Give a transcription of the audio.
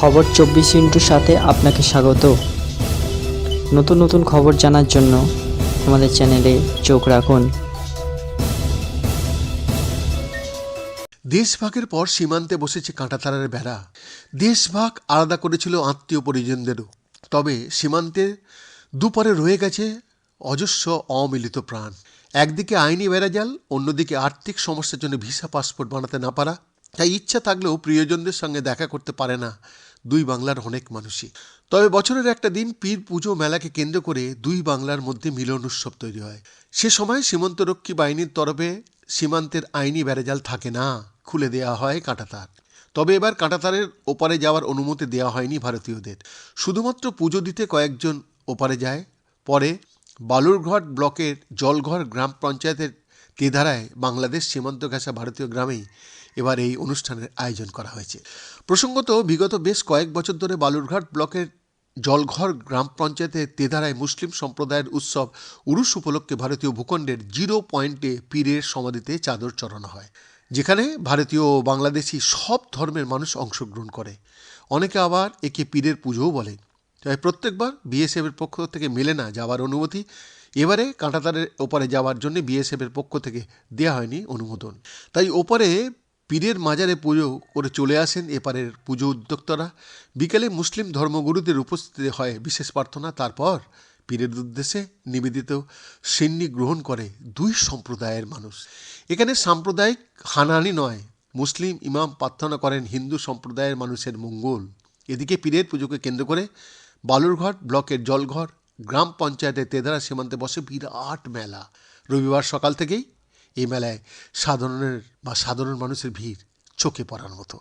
খবর চব্বিশ ইন্টুর সাথে আপনাকে স্বাগত। নতুন নতুন খবর জানার জন্য আমাদের চ্যানেলে চোখ রাখুন। দেশভাগের পর সীমান্তে বসেছে কাঁটাতারের বেড়া। দেশভাগ আলাদা করেছিল আত্মীয় পরিজনদেরও। তবে সীমান্তের দুপারে রয়ে গেছে অজস্র অমিলিত প্রাণ। একদিকে আইনি বেড়াজাল অন্যদিকে আর্থিক সমস্যার জন্য ভিসা পাসপোর্ট বানাতে না পারা। তাই ইচ্ছা থাকলেও প্রিয়জনদের সঙ্গে দেখা করতে পারে না। দুই বাংলার অনেক মানুষই। তবে বছরের একটা দিন পীর পুজো মেলাকে কেন্দ্র করে দুই বাংলার মধ্যে মিলন উৎসব তৈরি হয়। সে সময় সীমান্তরক্ষী বাহিনীর তরফে সীমান্তের আইনি ব্যারেজাল থাকে না, খুলে দেওয়া হয় কাঁটাতার। তবে এবার কাঁটাতারের ওপারে যাওয়ার অনুমতি দেওয়া হয়নি ভারতীয়দের। শুধুমাত্র পুজো দিতে কয়েকজন ওপারে যায়। পরে বালুরঘাট ব্লকের জলঘর গ্রাম পঞ্চায়েতের তেধারায় বাংলাদেশ সীমান্ত ঘেঁষা ভারতীয় গ্রামেই এবার এই অনুষ্ঠানের আয়োজন করা হয়েছে। প্রসঙ্গত, বিগত বেশ কয়েক বছর ধরে বালুরঘাট ব্লকের জলঘর গ্রাম পঞ্চায়েতের তেধারায় মুসলিম সম্প্রদায়ের উৎসব উরুস উপলক্ষে ভারতীয় ভূখণ্ডের জিরো পয়েন্টে পীরের সমাধিতে চাদর চড়ানো হয়, যেখানে ভারতীয় ও বাংলাদেশি সব ধর্মের মানুষ অংশগ্রহণ করে। অনেকে আবার একে পীরের পুজোও বলে। তাই প্রত্যেকবার বিএসএফের পক্ষ থেকে মেলে না যাওয়ার অনুমতি, এবারে কাঁটাতারের ওপারে যাওয়ার জন্য বিএসএফের পক্ষ থেকে দেওয়া হয়নি অনুমোদন। তাই ওপারে পীরের মাজারে পুজো করে চলে আসেন এপারের পুজো উদ্যোক্তারা। বিকেলে মুসলিম ধর্মগুরুদের উপস্থিতিতে হয় বিশেষ প্রার্থনা, তারপর পীরের উদ্দেশ্যে নিবেদিত সিন্নি গ্রহণ করে দুই সম্প্রদায়ের মানুষ। এখানে সাম্প্রদায়িক হানাহানি নয়, মুসলিম ইমাম প্রার্থনা করেন হিন্দু সম্প্রদায়ের মানুষের মঙ্গল। এদিকে পীরের পুজোকে কেন্দ্র করে বালুরঘাট ব্লকের জলঘর গ্রাম পঞ্চায়েতের তেদারা সীমান্তে বসে বিরাট মেলা। রবিবার সকাল থেকেই এই মেলায় সাধারণের বা সাধারণ মানুষের ভিড় চোখে পড়ার মতো।